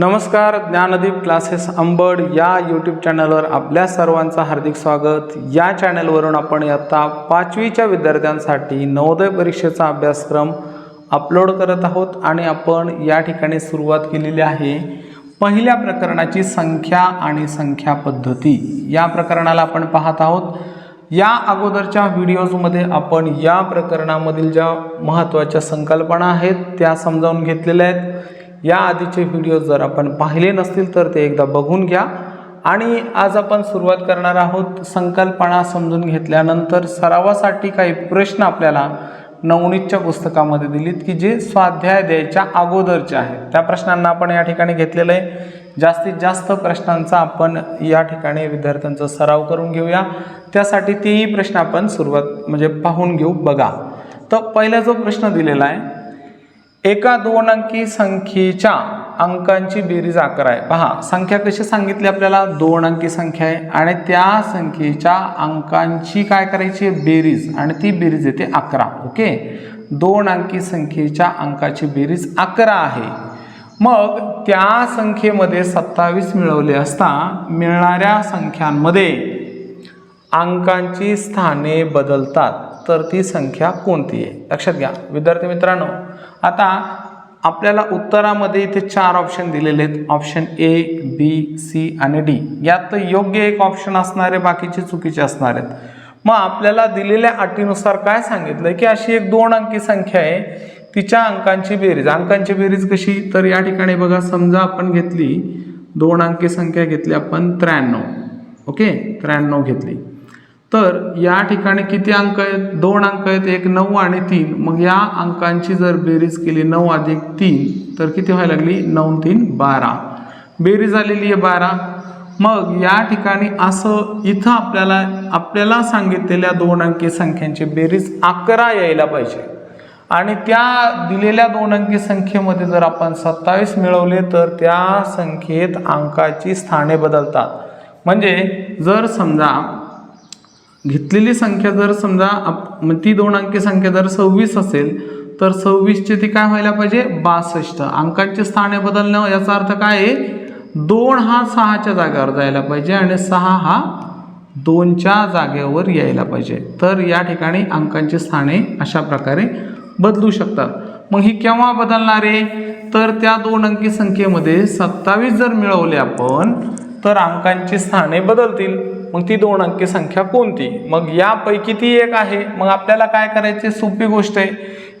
नमस्कार ज्ञानदीप क्लासेस अंबड या यूट्यूब चॅनलवर आपल्या सर्वांचं हार्दिक स्वागत. या चॅनलवरून आपण आता पाचवीच्या विद्यार्थ्यांसाठी नवोदय परीक्षेचा अभ्यासक्रम अपलोड करत आहोत आणि आपण या ठिकाणी सुरुवात केलेली आहे. पहिल्या प्रकरणाची संख्या आणि संख्या पद्धती. या प्रकरणाला आपण पाहत आहोत. या अगोदरच्या व्हिडिओजमध्ये आपण या प्रकरणामधील ज्या महत्त्वाच्या संकल्पना आहेत त्या समजावून घेतलेल्या आहेत. या आधीचे व्हिडिओ जर आपण पाहिले नसतील तर ते एकदा बघून घ्या. आणि आज आपण सुरुवात करणार आहोत संकल्पना समजून घेतल्यानंतर सरावासाठी काही प्रश्न आपल्याला नवनीतच्या पुस्तकामध्ये दिलीत की जे स्वाध्याय द्यायच्या अगोदरचे आहेत. त्या प्रश्नांना आपण या ठिकाणी घेतलेलं आहे. जास्तीत जास्त प्रश्नांचा आपण या ठिकाणी विद्यार्थ्यांचा सराव करून घेऊया. त्यासाठी तेही प्रश्न आपण सुरुवात म्हणजे पाहून घेऊ बघा. तर पहिला जो प्रश्न दिलेला आहे एका दोन अंकी संख्येच्या अंकांची बेरीज अकरा आहे. पहा संख्या कशी सांगितली आपल्याला? दोन अंकी संख्या आहे आणि त्या संख्येच्या अंकांची काय करायची? आहे बेरीज. आणि ती बेरीज येते अकरा. ओके? दोन अंकी संख्येच्या अंकाची बेरीज अकरा आहे. मग त्या संख्येमध्ये सत्तावीस मिळवले असता मिळणाऱ्या संख्यांमध्ये अंकांची स्थाने बदलतात तर ती संख्या कोणती आहे? लक्षात घ्या. विद्यार्थी मित्रांनो आता आपल्याला उत्तरामध्ये इथे चार ऑप्शन दिलेले आहेत. ऑप्शन ए बी सी आणि डी यात योग्य एक ऑप्शन असणारे बाकीचे चुकीचे असणार आहेत. मग आपल्याला दिलेल्या अटीनुसार काय सांगितलं की अशी एक दोन अंकी संख्या आहे तिच्या अंकांची बेरीज. अंकांची बेरीज कशी? तर या ठिकाणी बघा समजा आपण घेतली दोन अंकी संख्या घेतली आपण त्र्याण्णव. ओके? त्र्याण्णव घेतली. तर या ठिकाणी किती अंक आहेत? दोन अंक आहेत एक नऊ आणि तीन. मग या अंकांची जर बेरीज केली नऊ अधिक तीन तर किती व्हायला लागली? नऊ तीन बारा. बेरीज आलेली आहे बारा. मग या ठिकाणी असं इथं आपल्याला आपल्याला सांगितलेल्या दोन अंकी संख्यांची बेरीज अकरा यायला पाहिजे. आणि त्या दिलेल्या दोन अंकी संख्येमध्ये जर आपण सत्तावीस मिळवले तर त्या संख्येत अंकाची स्थाने बदलतात. म्हणजे जर समजा घेतलेली संख्या जर समजा आप- मग ती दोन अंकी संख्या जर सव्वीस असेल तर सव्वीसची ती काय व्हायला पाहिजे? बासष्ट. अंकांची स्थाने बदलणं याचा अर्थ काय आहे? दोन हा सहाच्या जागेवर जायला पाहिजे आणि सहा हा दोनच्या जागेवर यायला पाहिजे. तर या ठिकाणी अंकांची स्थाने अशा प्रकारे बदलू शकतात. मग ही केव्हा बदलणार आहे? तर त्या दोन अंकी संख्येमध्ये सत्तावीस जर मिळवले आपण तर अंकांची स्थाने बदलतील. मग ती दोन अंकी संख्या कोणती? मग यापैकी ती एक आहे. मग आपल्याला काय करायची? सोपी गोष्ट आहे.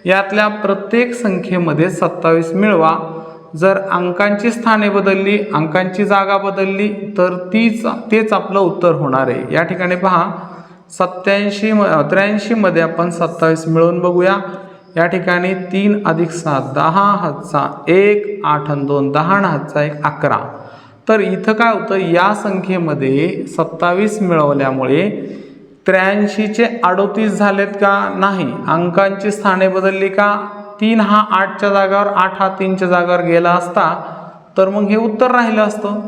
यातल्या प्रत्येक संख्येमध्ये सत्तावीस मिळवा. जर अंकांची स्थाने बदलली अंकांची जागा बदलली तर तीच तेच आपलं उत्तर होणार आहे. या ठिकाणी पहा. सत्याऐंशी म त्र्याऐंशीमध्ये आपण सत्तावीस मिळवून बघूया. या ठिकाणी तीन अधिक सात दहा हातचा एक आठ आणि दोन दहा हातचा एक अकरा. तर इथं काय होतं या संख्येमध्ये सत्तावीस मिळवल्यामुळे त्र्याऐंशीचे अडोतीस झालेत का नाही? अंकांची स्थाने बदलली का? तीन हा आठच्या जागावर आठ हा तीनच्या जागावर गेला असता तर मग हे उत्तर राहिलं असतं.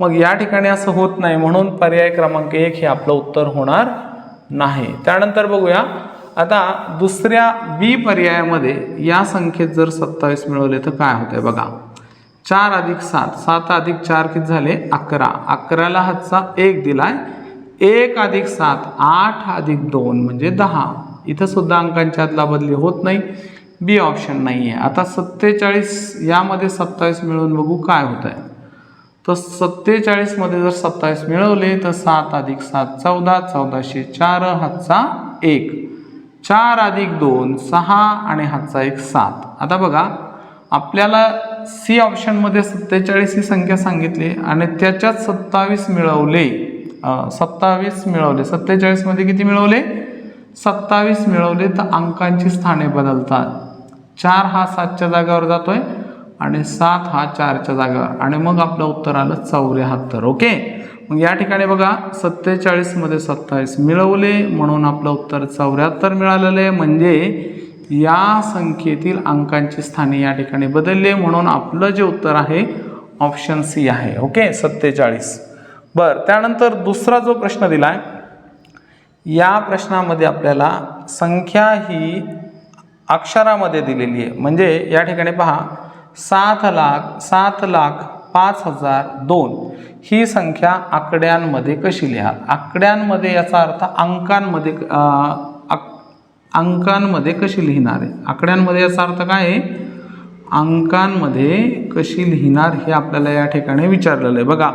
मग या ठिकाणी असं होत नाही म्हणून पर्याय क्रमांक एक हे आपलं उत्तर होणार नाही. त्यानंतर बघूया. आता दुसऱ्या बी पर्यायामध्ये या संख्येत जर सत्तावीस मिळवले तर काय होतंय बघा. चार अधिक सात. सात अधिक चार किती झाले? अकरा. अकराला हातचा एक दिलाय. एक अधिक सात आठ अधिक दोन म्हणजे दहा. इथं सुद्धा अंकांच्या आतला बदली होत नाही. बी ऑप्शन नाही आहे आता सत्तेचाळीस यामध्ये सत्तावीस मिळवून बघू काय होत आहे तर सत्तेचाळीसमध्ये जर सत्तावीस मिळवले तर सात अधिक सात चौदा. चौदाशे चार हातचा एक. चार अधिक दोन सहा आणि हातचा एक सात. आता बघा आपल्याला सी ऑप्शनमध्ये सत्तेचाळीस ही संख्या सांगितली आणि त्याच्यात सत्तावीस मिळवले. सत्तावीस मिळवले. सत्तेचाळीसमध्ये किती मिळवले? सत्तावीस मिळवले. तर अंकांची स्थाने बदलतात. चार हा सातच्या जागेवर जातोय आणि सात हा चारच्या जागावर. आणि मग आपलं उत्तर आलं चौऱ्याहत्तर. ओके? मग या ठिकाणी बघा सत्तेचाळीसमध्ये सत्तावीस मिळवले म्हणून आपलं उत्तर चौऱ्याहत्तर मिळालेलं आहे. म्हणजे या संख्येतील अंकांची स्थाने या ठिकाणी बदलले म्हणून आपलं जे उत्तर आहे ऑप्शन सी आहे. ओके सत्तेचाळीस. बरं त्यानंतर दुसरा जो प्रश्न दिला आहे या प्रश्नामध्ये आपल्याला संख्या ही अक्षरामध्ये दिलेली आहे. म्हणजे या ठिकाणी पहा सात लाख सात लाख पाच हजार दोन. ही संख्या आकड्यांमध्ये कशी लिहाल? आकड्यांमध्ये याचा अर्थ अंकांमध्ये अंकांमध्ये कशी लिहिणार आहे? आकड्यांमध्ये याचा अर्थ काय आहे? अंकांमध्ये कशी लिहिणार हे आपल्याला या ठिकाणी विचारलेलं आहे. बघा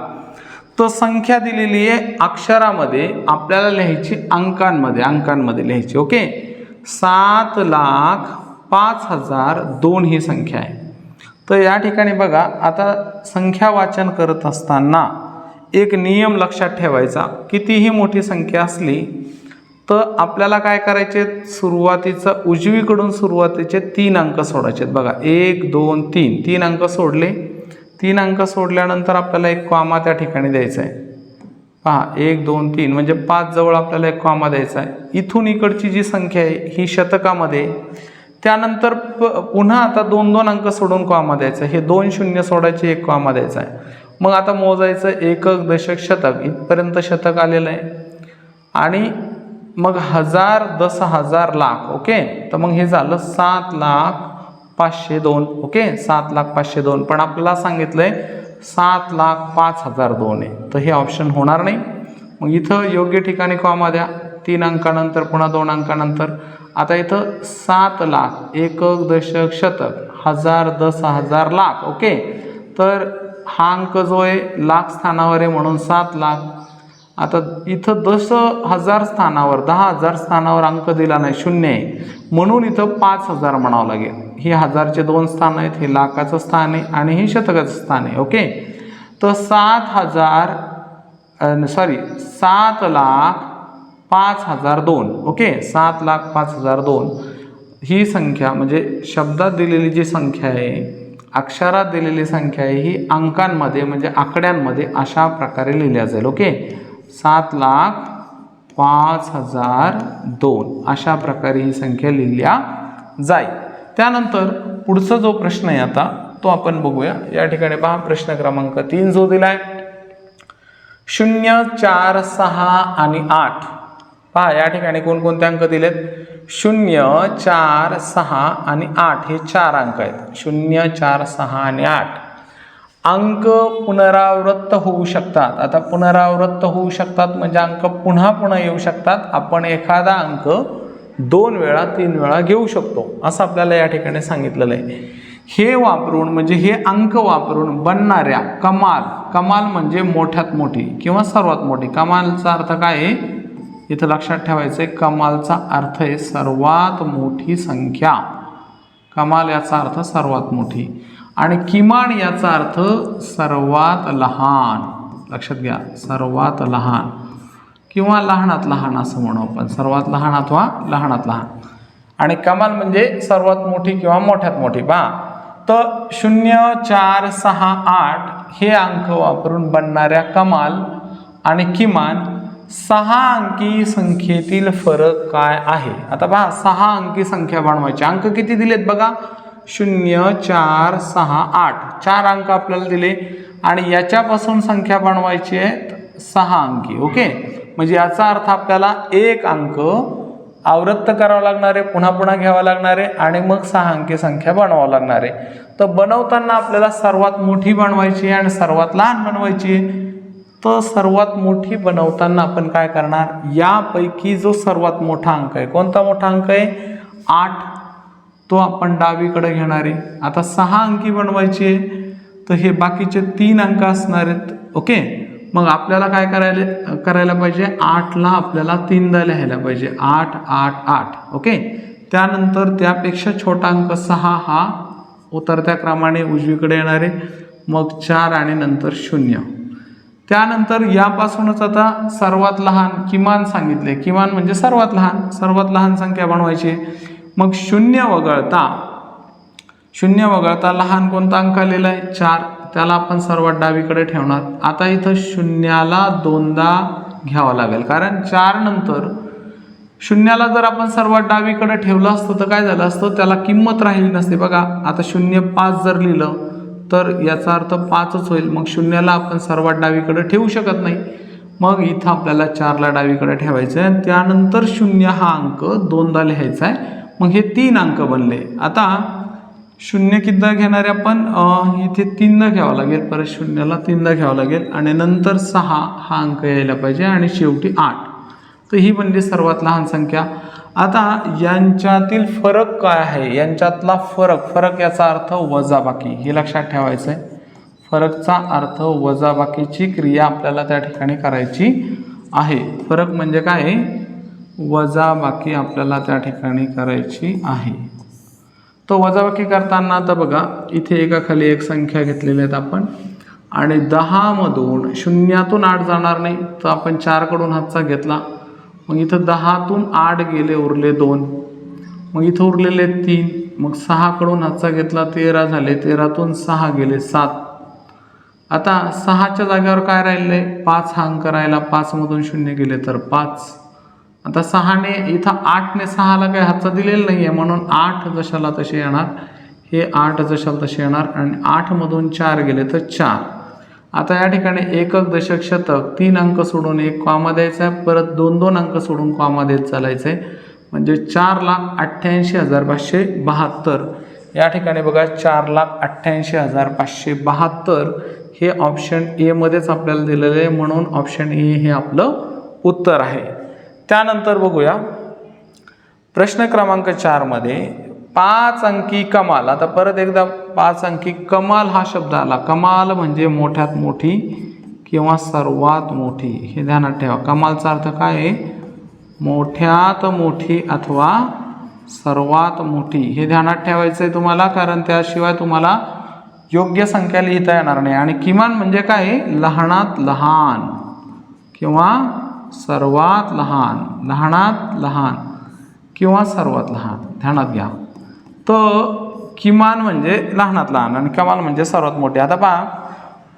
तर संख्या दिलेली आहे अक्षरामध्ये आपल्याला लिहायची अंकांमध्ये अंकांमध्ये लिहायची ओके? सात लाख पाच हजार दोन ही संख्या आहे. तर या ठिकाणी बघा आता संख्या वाचन करत असताना एक नियम लक्षात ठेवायचा. कितीही मोठी संख्या असली तर आपल्याला काय करायचे? सुरुवातीचं उजवीकडून सुरुवातीचे तीन अंक सोडायचे. बघा एक दोन तीन. तीन अंक सोडले. तीन अंक सोडल्यानंतर आपल्याला एक कॉमा त्या ठिकाणी द्यायचा आहे. पहा एक दोन तीन. म्हणजे पाच जवळ आपल्याला एक कॉमा द्यायचा आहे. इथून इकडची जी संख्या आहे ही शतकामध्ये. त्यानंतर प पुन्हा आता दोन दोन अंक सोडून कॉमा द्यायचा हे दोन शून्य सोडायचे एक कॉमा द्यायचा आहे. मग आता मोजायचं एकक दशक शतक. इथपर्यंत शतक आलेलं आहे. आणि मग हजार दस हजार लाख ओके? तर मग हे झालं सात लाख पाचशे दोन ओके? सात लाख पाचशे दोन. पण आपल्याला सांगितलंय सात लाख पाच हजार दोन आहे. तर हे ऑप्शन होणार नाही. मग इथं योग्य ठिकाणी कॉमा द्या. तीन अंकानंतर पुन्हा दोन अंकानंतर. आता इथं सात लाख एकक दशक शतक हजार दस हजार लाख ओके? तर हा अंक जो आहे लाख स्थानावर आहे म्हणून सात लाख. आता इथं दस हजार स्थानावर दहा हजार स्थानावर अंक दिला नाही शून्य आहे. म्हणून इथं पाच हजार म्हणावं लागेल. ही हजारचे दोन स्थान आहेत हे लाखाचं स्थान आहे आणि हे शतकाचं स्थान आहे ओके? तर सात हजार सॉरी सात लाख पाच हजार दोन ओके? सात लाख पाच हजार दोन. ही संख्या म्हणजे शब्दात दिलेली जी संख्या आहे अक्षरात दिलेली संख्या आहे ही अंकांमध्ये म्हणजे आकड्यांमध्ये अशा प्रकारे लिहिल्या जाईल ओके? सात लाख पाच हजार दोन. अशा प्रकारे ही संख्या लिहिल्या जाईल. त्यानंतर पुढचा जो प्रश्न आहे आता तो आपण बघूया. या ठिकाणी पहा प्रश्न क्रमांक तीन जो दिलाय. शून्य चार सहा आणि आठ. पहा या ठिकाणी कोणकोणते अंक दिलेत? शून्य चार सहा आणि आठ हे चार अंक आहेत. शून्य चार सहा आणि आठ. अंक पुनरावृत्त होऊ शकतात. आता पुनरावृत्त होऊ शकतात म्हणजे अंक पुन्हा पुन्हा येऊ शकतात. आपण एखादा अंक दोन वेळा तीन वेळा घेऊ शकतो. असं आपल्याला या ठिकाणी सांगितलेलं आहे. हे वापरून म्हणजे हे अंक वापरून बनणाऱ्या कमाल कमाल म्हणजे मोठ्यात मोठी किंवा सर्वात मोठी. कमालचा अर्थ काय आहे? इथं लक्षात ठेवायचं आहे कमालचा अर्थ आहे सर्वात मोठी संख्या. कमाल याचा अर्थ सर्वात मोठी. आणि किमान याचा अर्थ सर्वात लहान. लक्षात घ्या सर्वात लहान. किंवा लहानात लहान असं म्हणू आपण. सर्वात लहान अथवा लहानात लहान. आणि कमाल म्हणजे सर्वात मोठी किंवा मोठ्यात मोठी. बा तर शून्य चार सहा आठ हे अंक वापरून बनणाऱ्या कमाल आणि किमान सहा अंकी संख्येतील फरक काय आहे? आता पहा सहा अंकी संख्या बनवायची. अंक किती दिलेत बघा? शून्य चार सहा आठ. चार अंक आपल्याला दिले आणि याच्यापासून संख्या बनवायची आहे सहा अंकी ओके? म्हणजे याचा अर्थ आपल्याला एक अंक आवृत्त करावं लागणार आहे पुन्हा पुन्हा घ्यावा लागणार आहे आणि मग सहा अंकी संख्या बनवावं लागणार आहे. तर बनवताना आपल्याला सर्वात मोठी बनवायची आहे आणि सर्वात लहान बनवायची आहे. तर सर्वात मोठी बनवताना आपण काय करणार? यापैकी जो सर्वात मोठा अंक आहे कोणता मोठा अंक आहे? आठ तो आपण डावीकडे घेणार. आहे आता सहा अंकी बनवायची आहे तर हे बाकीचे तीन अंक असणार आहेत ओके? मग आपल्याला काय करायला करायला पाहिजे? आठला आपल्याला तीनदा लिहायला पाहिजे. आठ आठ आठ ओके? त्यानंतर त्यापेक्षा छोटा अंक सहा हा उतरत्या क्रमाने उजवीकडे येणार आहे मग चार आणि नंतर शून्य. त्यानंतर यापासूनच आता सर्वात लहान किमान सांगितले. किमान म्हणजे सर्वात लहान. सर्वात लहान संख्या बनवायची मग शून्य वगळता शून्य वगळता लहान कोणता अंक आलेला आहे? चार. त्याला आपण सर्वात डावीकडे ठेवणार. आता इथं शून्याला दोनदा घ्यावं लागेल. कारण चार नंतर शून्याला जर आपण सर्वात डावीकडे ठेवलं असतं तर काय झालं असतं? त्याला किंमत राहिली नसते. बघा आता शून्य पाच जर लिहिलं तर याचा अर्थ पाचच होईल. मग शून्याला आपण सर्वात डावीकडे ठेवू शकत नाही. मग इथं आपल्याला चारला डावीकडे ठेवायचं आहे त्यानंतर शून्य हा अंक दोनदा लिहायचा आहे. मग हे तीन अंक बनले. आता शून्य कितीदा घेणारे आपण? इथे तीनदा घ्यावं लागेल. परत शून्याला तीनदा घ्यावं लागेल. आणि नंतर सहा हा अंक यायला पाहिजे. आणि शेवटी आठ. तर ही बनली सर्वात लहान संख्या. आता यांच्यातील फरक काय आहे? यांच्यातला फरक फरक याचा अर्थ वजाबाकी. हे लक्षात ठेवायचं आहे फरकचा अर्थ वजाबाकीची क्रिया आपल्याला त्या ठिकाणी करायची आहे. फरक म्हणजे काय? वजाबाकी आपल्याला त्या ठिकाणी करायची आहे. तो वजाबाकी करताना आता बघा इथे एकाखाली एक संख्या घेतलेल्या आहेत आपण. आणि दहामधून शून्यातून आठ जाणार नाही तर आपण चारकडून हातचा घेतला. मग इथं दहातून आठ गेले उरले दोन. मग इथं उरलेले तीन. मग सहाकडून हातचा घेतला तेरा झाले. तेरातून सहा गेले सात. आता सहाच्या जागेवर काय राहिले पाच हा अंक राहिला. पाचमधून शून्य गेले तर पाच. आता सहाने इथं आठने सहाला काही हातचा दिलेला नाही आहे म्हणून आठ जशाला तसे येणार. हे आठ जशाला तसे येणार आणि आठमधून चार गेले तर चार. आता या ठिकाणी एकक दशक शतक तीन अंक सोडून एक कॉमा द्यायचा आहे. परत दोन दोन अंक सोडून कॉमा देत चालायचं आहे. म्हणजे चार लाख अठ्ठ्याऐंशी हजार पाचशे बहात्तर. या ठिकाणी बघा चार लाख अठ्ठ्याऐंशी हजार पाचशे बहात्तर हे ऑप्शन एमध्येच आपल्याला दिलेलं आहे. म्हणून ऑप्शन ए हे आपलं उत्तर आहे. त्यानंतर बघूया. प्रश्न क्रमांक चारमध्ये पाच अंकी कमाल. आता परत एकदा पाच अंकी कमाल हा शब्द आला. कमाल म्हणजे मोठ्यात मोठी किंवा सर्वात मोठी. हे ध्यानात ठेवा. कमालचा अर्थ काय आहे? मोठ्यात मोठी अथवा सर्वात मोठी. हे ध्यानात ठेवायचं आहे तुम्हाला कारण त्याशिवाय तुम्हाला योग्य संख्या लिहिता येणार नाही. आणि किमान म्हणजे काय? आहे? लहानात लहान किंवा सर्वात लहान लहानात लहान किंवा सर्वात लहान? ध्यानात घ्या. तर किमान म्हणजे लहानात लहान आणि कमाल म्हणजे सर्वात मोठे. आता पहा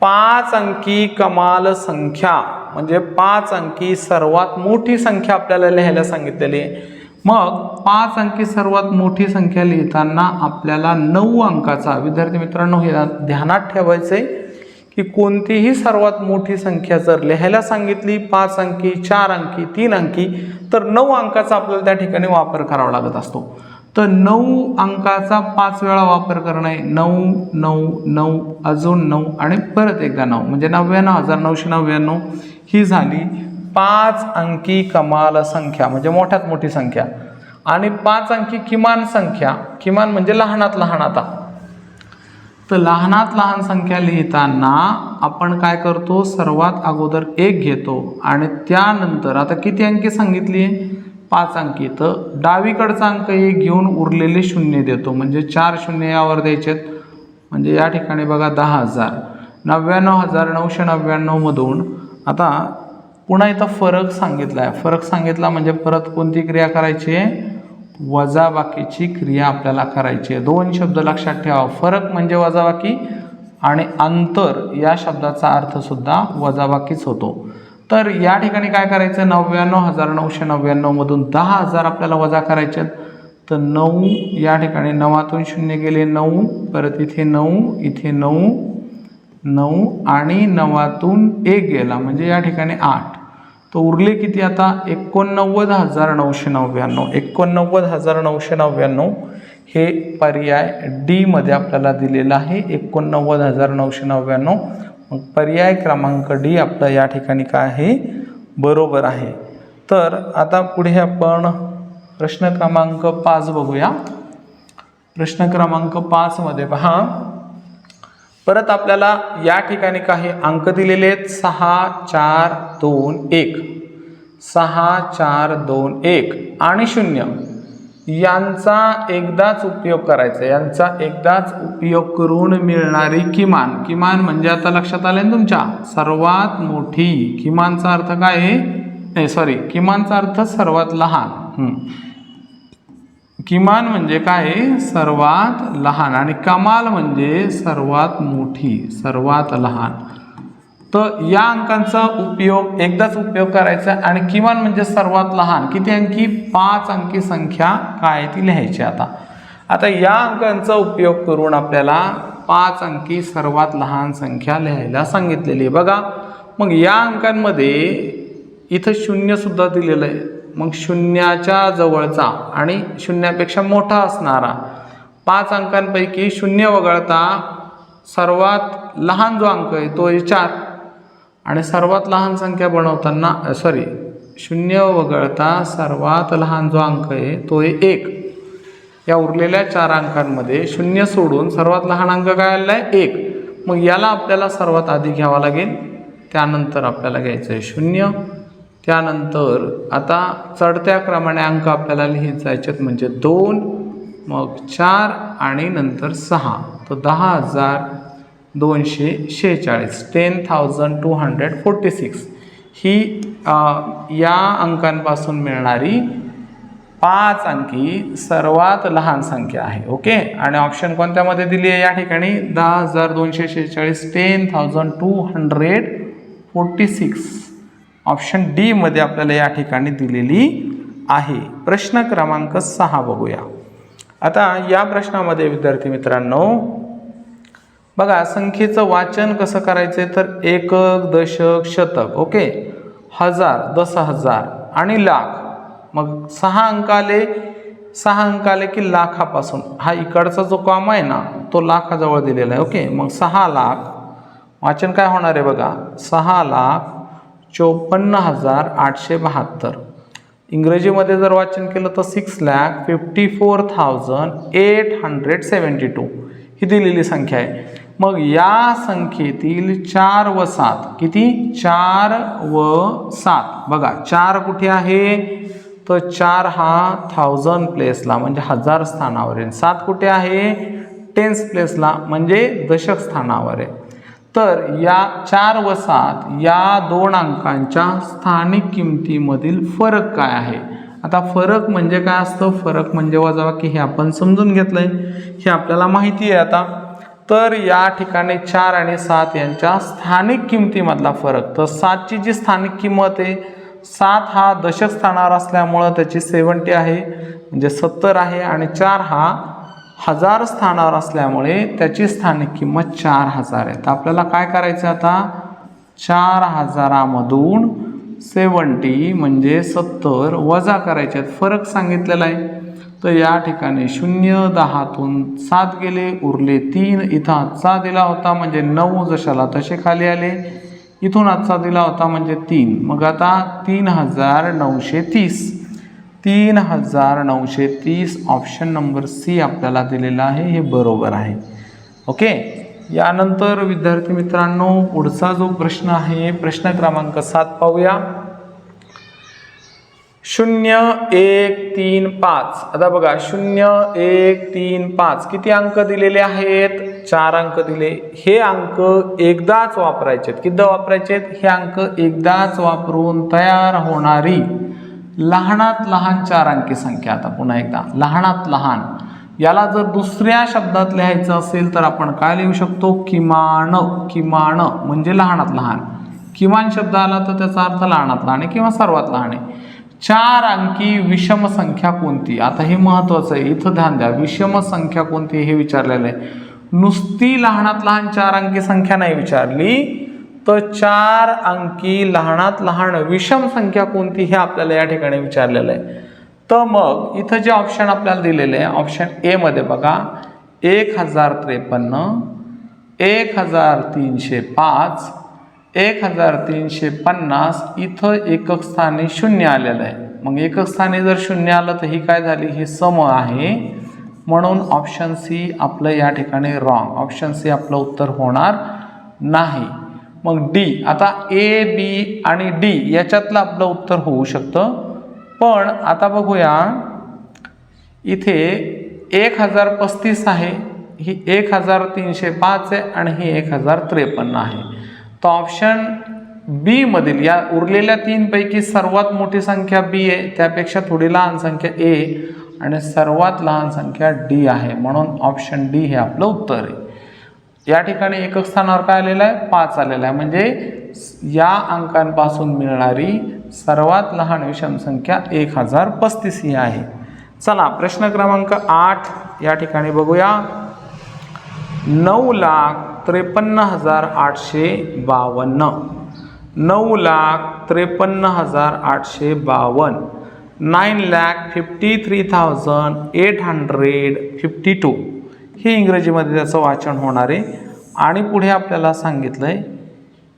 पाच अंकी कमाल संख्या म्हणजे पाच अंकी सर्वात मोठी संख्या आपल्याला लिहायला सांगितलेली. आहे मग पाच अंकी सर्वात मोठी संख्या लिहिताना आपल्याला नऊ अंकाचा विद्यार्थी मित्रांनो हे ध्यानात ठेवायचं आहे की कोणतीही सर्वात मोठी संख्या जर लिहायला सांगितली पाच अंकी चार अंकी तीन अंकी तर नऊ अंकाचा आपल्याला त्या ठिकाणी वापर करावा लागत असतो. तर नऊ अंकाचा पाच वेळा वापर करणं आहे. नऊ नऊ नऊ अजून नऊ आणि परत एकदा नऊ. म्हणजे नव्याण्णव हजार नऊशे नव्याण्णव ही झाली पाच अंकी कमाल संख्या म्हणजे मोठ्यात मोठी संख्या. आणि पाच अंकी किमान संख्या किमान म्हणजे लहानात लहान आता. तर लहानात लहान संख्या लिहिताना आपण काय करतो? सर्वात अगोदर एक घेतो आणि त्यानंतर आता किती अंकी सांगितली? आहे पाच अंकी. तर डावीकडचा अंक एक घेऊन उरलेले शून्य देतो. म्हणजे चार शून्य यावर द्यायचेत. म्हणजे या ठिकाणी बघा दहा हजार. नव्याण्णव हजार नऊशे नव्याण्णवमधून आता पुन्हा इथं फरक सांगितला आहे फरक सांगितला म्हणजे परत कोणती क्रिया करायची? आहे वजाबाकीची क्रिया आपल्याला करायची आहे. दोन शब्द लक्षात ठेवा. फरक म्हणजे वजाबाकी आणि अंतर या शब्दाचा अर्थसुद्धा वजाबाकीच होतो. तर या ठिकाणी काय करायचं? नव्याण्णव हजार नऊशे नव्याण्णवमधून दहा हजार आपल्याला वजा करायचे आहेत. तर नऊ या ठिकाणी नवातून शून्य गेले नऊ परत इथे नऊ इथे नऊ नऊ आणि नवातून एक गेला. म्हणजे या ठिकाणी आठ. तर उरले किती आता? एकोणनव्वद हजार नऊशे नव्याण्णव. एकोणनव्वद हजार नऊशे नव्याण्णव हे पर्याय डीमध्ये आपल्याला दिलेलं आहे. एकोणनव्वद हजार नऊशे नव्याण्णव. मग पर्याय क्रमांक डी आपला या ठिकाणी काय आहे? बरोबर आहे. तर आता पुढे आपण प्रश्न क्रमांक पाच बघूया. प्रश्न क्रमांक पाचमध्ये पहा. परत आपल्याला या ठिकाणी काही अंक दिलेले आहेत. सहा चार दोन एक. सहा चार दोन एक. आणि शून्य. यांचा एकदाच उपयोग करायचा यांचा एकदाच उपयोग करून मिळणारी किमान. किमान म्हणजे आता लक्षात आले ना तुमच्या? सर्वात मोठी. किमानचा अर्थ काय आहे? नाही सॉरी किमानचा अर्थ सर्वात लहान. किमान म्हणजे काय? सर्वात लहान आणि कमाल म्हणजे सर्वात मोठी सर्वात लहान. तर या अंकांचा उपयोग एकदाच उपयोग करायचा आणि किमान म्हणजे सर्वात लहान. किती अंकी? पाच अंकी संख्या काय आहे ती लिहायची आता. आता या अंकांचा उपयोग करून आपल्याला पाच अंकी सर्वात लहान संख्या लिहायला सांगितलेली आहे. बघा मग या अंकांमध्ये इथं शून्यसुद्धा दिलेलं आहे. मग शून्याच्या जवळचा आणि शून्यापेक्षा मोठा असणारा. पाच अंकांपैकी शून्य वगळता सर्वात लहान जो अंक आहे तो आहे चार. आणि सर्वात लहान संख्या बनवताना सॉरी शून्य वगळता सर्वात लहान जो अंक आहे तो आहे एक. या उरलेल्या चार अंकांमध्ये शून्य सोडून सर्वात लहान अंक काय आलेला आहे? एक. मग याला आपल्याला सर्वात आधी घ्यावा लागेल. त्यानंतर आपल्याला घ्यायचं आहे शून्य. त्यानंतर आता चढत्या क्रमाने अंक आपल्याला लिहित जायचे आहेत म्हणजे दोन मग चार आणि नंतर सहा. तर दहा हजार दोनशे शेहेचाळीस ten thousand two hundred forty six ही या अंकांपासून मिळणारी पाच अंकी सर्वात लहान संख्या आहे ओके? आणि ऑप्शन कोणत्यामध्ये दिली आहे या ठिकाणी? दहा हजार दोनशे शेहेचाळीस ten thousand two hundred forty six option डीमध्ये आपल्याला या ठिकाणी दिलेली आहे. प्रश्न क्रमांक सहा बघूया. आता या प्रश्नामध्ये विद्यार्थी मित्रांनो बघा संख्येचं वाचन कसं करायचं तर एकक दशक शतक ओके? हजार दस हजार आणि लाख. मग सहा अंक आले सहा अंक आले की लाखापासून. हा इकडचा जो कॉम आहे ना तो लाखाजवळ दिलेला आहे ओके? मग सहा लाख. वाचन काय होणार आहे बघा? सहा लाख चोपन्न हजार आठशे बहात्तर. इंग्रजीमध्ये जर वाचन केलं तर six lakh fifty four thousand eight hundred seventy two ही दिलेली संख्या आहे. मग या संख्येतील चार व सात किती? चार व सात. बघा चार कुठे आहे? तर चार हा थाउजंड प्लेसला म्हणजे हजार स्थानावर आहे. सात कुठे आहे? टेन्स प्लेसला म्हणजे दशक स्थानावर आहे. तर या चार व सात या दोन अंकांच्या स्थानिक किमतीमधील फरक काय आहे? आता फरक म्हणजे काय असतं? फरक म्हणजे वजाबाकी हे आपण समजून घेतलं आहे हे आपल्याला माहिती आहे आता. तर या ठिकाणी चार आणि सात यांच्या स्थानिक किमतीमधला फरक. तर सातची जी स्थानिक किंमत आहे सात हा दशक स्थानावर असल्यामुळं त्याची सेवन्टी आहे म्हणजे सत्तर आहे आणि चार हा हजार स्थानावर असल्यामुळे त्याची स्थानिक किंमत चार हजार आहे. तर आपल्याला काय करायचं आता? चार हजारामधून सेवन्टी म्हणजे सत्तर वजा करायचे आहेत. फरक सांगितलेला आहे. तर या ठिकाणी शून्य दहातून सात गेले उरले तीन. इथं आजचा दिला होता म्हणजे नऊ जशाला तसे खाली आले. इथून आजचा दिला होता म्हणजे तीन. मग आता तीन हजार नऊशे तीस. तीन हजार नऊशे तीस ऑप्शन नंबर सी आपल्याला दिलेला आहे. हे बरोबर आहे. ओके यानंतर विद्यार्थी मित्रांनो पुढचा जो प्रश्न आहे प्रश्न क्रमांक सात पाहूया. शून्य एक तीन पाच. आता बघा शून्य एक तीन पाच किती अंक दिलेले आहेत? चार अंक दिले. हे अंक एकदाच वापरायचे आहेत किती वापरायचे आहेत हे अंक एकदाच वापरून तयार होणारी लहानात लहान चार अंकी संख्या आता पुन्हा एकदा. लहानात लहान. याला जर दुसऱ्या शब्दात लिहायचं असेल तर आपण काय लिहू शकतो? किमान किमान म्हणजे लहानात लहान. किमान शब्द आला तर त्याचा अर्थ लहानात लहान आहे किंवा सर्वात लहान आहे. चार अंकी विषम संख्या कोणती? आता हे महत्वाचं आहे. इथं ध्यान द्या. विषम संख्या कोणती हे विचारलेलं आहे. नुसती लहानात लहान चार अंकी संख्या नाही विचारली. तर चार अंकी लहानात लहान विषम संख्या कोणती हे आपल्याला या ठिकाणी विचारलेलं आहे. तर मग इथं जे ऑप्शन आपल्याला दिलेले आहे ऑप्शन एमध्ये बघा एक हजार त्रेपन्न एक हजार तीनशे पाच एक हजार तीनशे पन्नास इथं एकक स्थानी शून्य आलेलं आहे. मग एकक स्थानी जर शून्य आलं तर ही काय झाली? ही सम आहे. म्हणून ऑप्शन सी आपलं या ठिकाणी रॉंग ऑप्शन सी आपलं उत्तर होणार नाही. मग डी आता ए बी आणि डी याच्यातलं आपलं उत्तर होऊ शकतं. पण आता बघूया. इथे एक हजार पस्तीस आहे ही एक हजार तीनशे पाच आहे आणि ही एक हजार त्रेपन्न आहे. तर ऑप्शन बीमधील या उरलेल्या तीनपैकी सर्वात मोठी संख्या बी आहे त्यापेक्षा थोडी लहान संख्या ए आणि सर्वात लहान संख्या डी आहे. म्हणून ऑप्शन डी हे आपलं उत्तर आहे. या ठिकाणी एकक स्थानावर काय आलेलं आहे? पाच आलेलं आहे. म्हणजे या अंकांपासून मिळणारी सर्वात लहान विषम संख्या एक हजार पस्तीस ही आहे. चला प्रश्न क्रमांक आठ या ठिकाणी बघूया. नऊ लाख त्रेपन्न हजार आठशे बावन्न. नऊ लाख त्रेपन्न हजार आठशे बावन्न. Nine lakh fifty three thousand eight hundred fifty two. हे इंग्रजीमध्ये त्याचं वाचन होणार आहे. आणि पुढे आपल्याला सांगितलं आहे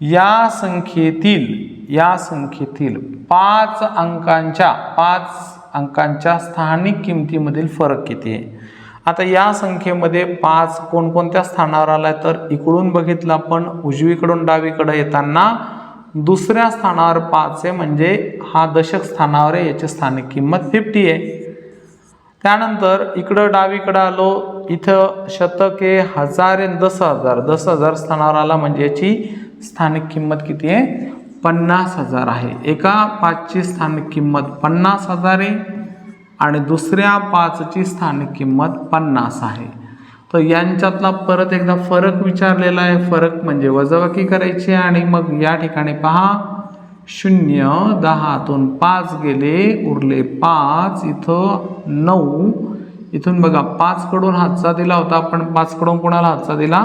या संख्येतील या संख्येतील पाच अंकांच्या पाच अंकांच्या स्थानिक किमतीमधील फरक किती आहे? आता या संख्येमध्ये पाच कोणकोणत्या स्थानावर आला आहे तर इकडून बघितलं आपण उजवीकडून डावीकडे येताना दुसऱ्या स्थानावर पाच आहे म्हणजे हा दशक स्थानावर आहे याची स्थानिक किंमत फिफ्टी आहे. त्यानंतर इकडं डावीकडं आलो इथं शतके हजार दस हजार दस हजार स्थानावर आला म्हणजे याची स्थानिक किंमत किती आहे? पन्नास हजार आहे. एका पाचची स्थानिक किंमत पन्नास हजार आहे आणि दुसऱ्या पाचची स्थानिक किंमत पन्नास आहे. तर यांच्यातला परत एकदा फरक विचारलेला आहे. फरक म्हणजे वजाबाकी करायची आणि मग या ठिकाणी पहा शून्य दहातून पाच गेले उरले पाच इथं नऊ इथून बघा पाचकडून हातचा दिला होता आपण पाचकडून कोणाला हातचा दिला?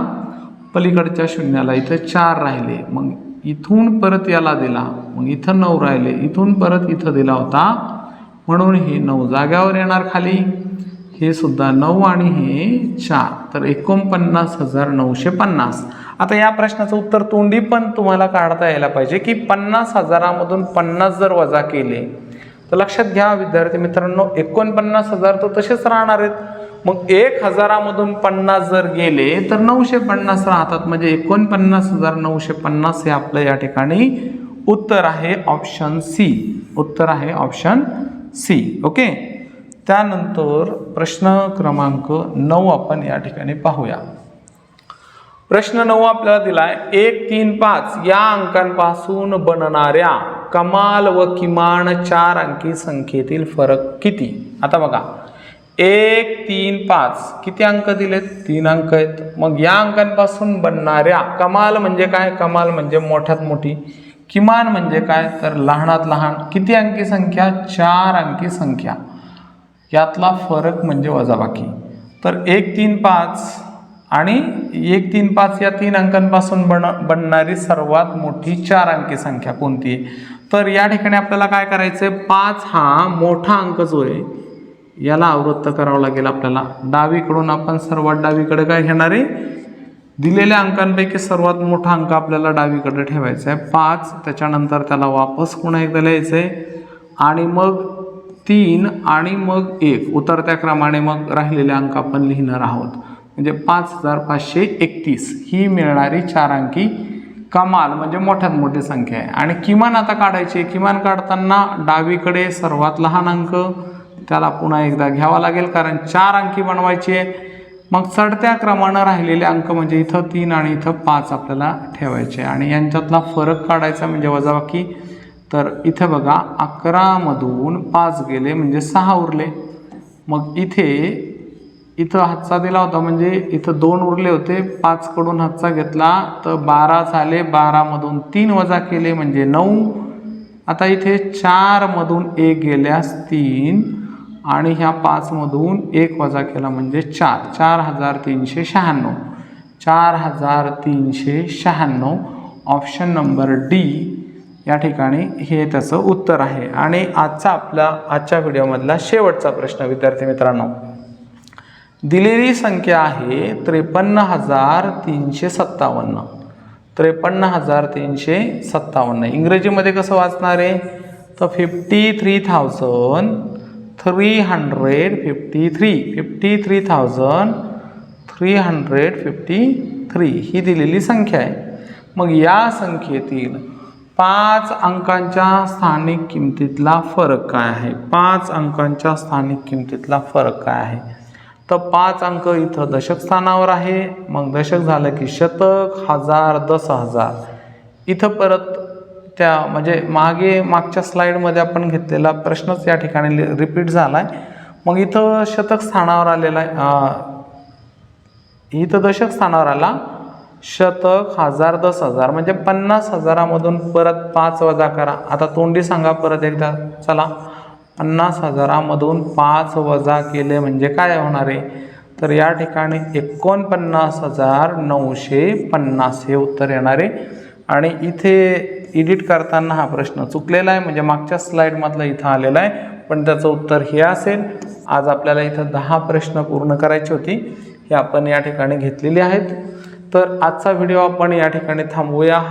पलीकडच्या शून्याला इथं चार राहिले. मग इथून परत याला दिला मग इथं नऊ राहिले. इथून परत इथं दिला होता म्हणून हे नऊ जाग्यावर येणार खाली. हे सुद्धा नऊ आणि हे चार. तर एकोणपन्नास हजार नऊशे पन्नास. आता या प्रश्नाचं उत्तर तोंडी पण तुम्हाला काढता यायला पाहिजे की पन्नास हजारामधून पन्नास जर वजा केले तर लक्षात घ्या विद्यार्थी मित्रांनो एकोणपन्नास हजार तर तसेच राहणार आहेत. मग एक हजारामधून पन्नास जर गेले तर नऊशे पन्नास राहतात. म्हणजे एकोणपन्नास हजार नऊशे पन्नास हे आपलं या ठिकाणी उत्तर आहे ऑप्शन सी उत्तर आहे ऑप्शन सी ओके त्यानंतर प्रश्न क्रमांक नऊ आपण या ठिकाणी पाहूया. प्रश्न नऊ आपल्याला दिलाय. एक तीन पाच. या अंकांपासून बनणाऱ्या कमाल व किमान चार अंकी संख्येतील फरक किती? आता बघा. एक तीन पाच. किती अंक दिलेत? तीन अंक आहेत. मग या अंकांपासून बनणाऱ्या कमाल म्हणजे काय? कमाल म्हणजे मोठ्यात मोठी. किमान म्हणजे काय? तर लहानात लहान. किती अंकी संख्या? चार अंकी संख्या. यातला फरक म्हणजे वजाबाकी. तर एक तीन पाच. आणि एक तीन पाच या तीन अंकांपासून बन बनणारी सर्वात मोठी चार अंकी संख्या कोणती? आहे तर या ठिकाणी आपल्याला काय करायचं आहे पाच हा मोठा अंक जो आहे याला आवृत्त करावं लागेल आपल्याला. डावीकडून आपण सर्वात डावीकडे काय घेणार आहे? दिलेल्या अंकांपैकी सर्वात मोठा अंक आपल्याला डावीकडे ठेवायचा आहे. पाच त्याच्यानंतर त्याला वापस पुन्हा एकदा लिहायचं आहे. आणि मग तीन आणि मग एक. उतरत्या क्रमाने मग राहिलेले अंक आपण लिहिणार आहोत. म्हणजे पाच हजार पाचशे एकतीस ही मिळणारी चार अंकी कमाल म्हणजे मोठ्यात मोठी संख्या आहे. आणि किमान आता काढायची आहे. किमान काढताना डावीकडे सर्वात लहान अंक त्याला पुन्हा एकदा घ्यावा लागेल कारण चार अंकी बनवायची आहे. मग चढत्या क्रमानं राहिलेले अंक म्हणजे इथं तीन आणि इथं पाच आपल्याला ठेवायचे आणि यांच्यातला फरक काढायचा म्हणजे वजाबाकी. तर इथं बघा अकरामधून पाच गेले म्हणजे सहा उरले. मग इथे इथं हातचा दिला होता म्हणजे इथं दोन उरले होते पाचकडून हातचा घेतला तर बारा झाले बारामधून तीन वजा केले म्हणजे नऊ. आता इथे चारमधून एक गेल्यास तीन आणि ह्या पाचमधून एक वजा केला म्हणजे चार. चार हजार तीनशे शहाण्णव. चार हजार तीनशे शहाण्णव. ऑप्शन नंबर डी या ठिकाणी हे त्याचं उत्तर आहे. आणि आजचा आपला आजच्या व्हिडिओमधला शेवटचा प्रश्न विद्यार्थी मित्रांनो. दिलेली संख्या आहे त्रेपन्न हजार तीनशे सत्तावन्न. त्रेपन्न हजार तीनशे सत्तावन्न. इंग्रजीमध्ये कसं वाचणार आहे? तर fifty three thousand three hundred fifty three fifty three thousand three hundred fifty three ही दिलेली संख्या आहे. मग या संख्येतील पाच अंकांच्या स्थानिक किमतीतला फरक काय आहे? पाच अंकांच्या स्थानिक किमतीतला फरक काय आहे? तर पाच अंक इथं दशक स्थानावर आहे. मग दशक झालं की शतक हजार दस हजार. इथं परत त्या म्हणजे मागे मागच्या स्लाईडमध्ये आपण घेतलेला प्रश्नच या ठिकाणी रिपीट झाला आहे मग इथं शतक स्थानावर आलेला आहे इथं दशक स्थानावर आला. शतक हजार दस हजार म्हणजे पन्नास हजारामधून परत पाच वजा करा. आता तोंडी सांगा परत एकदा. चला. पन्नास हजारामधून पाच वजा केले म्हणजे काय होणार आहे? तर या ठिकाणी एकोणपन्नास हजार नऊशे पन्नास हे उत्तर येणार आहे. आणि इथे एडिट करताना हा प्रश्न चुकलेला आहे म्हणजे मागच्या स्लाईडमधला इथं आलेला आहे पण त्याचं उत्तर हे असेल. आज आपल्याला इथं दहा प्रश्न पूर्ण करायची होती हे आपण या ठिकाणी घेतलेली आहेत. तर आजचा व्हिडिओ आपण या ठिकाणी थांबवूया. हा